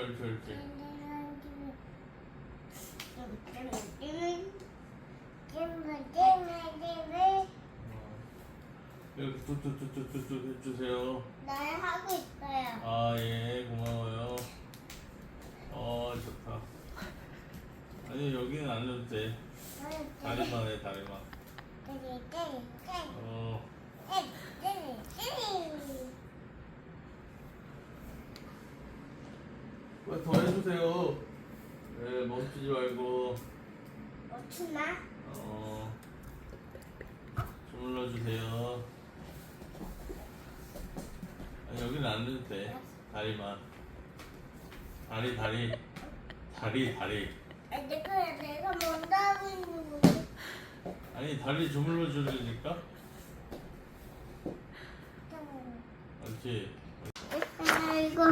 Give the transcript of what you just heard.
옳지 어. 여기 뚜뚜뚜뚜뚜뚜 해주세요. 네 하고 있어요. 아 예 고마워요. 어 좋다. 아니 여기는 안 해도 돼. 다리만 해 다리만. 어 빨리 더 해주세요. 네 멈추지 말고. 어쩌나? 어 주물러 주세요. 아니 여기는 안 해도 돼. 다리만. 다리 다리. 다리 다리. 내가 내가 먼저 하고 있는 건데. 아니 다리 주물러 주려니까? 그렇지? 아이고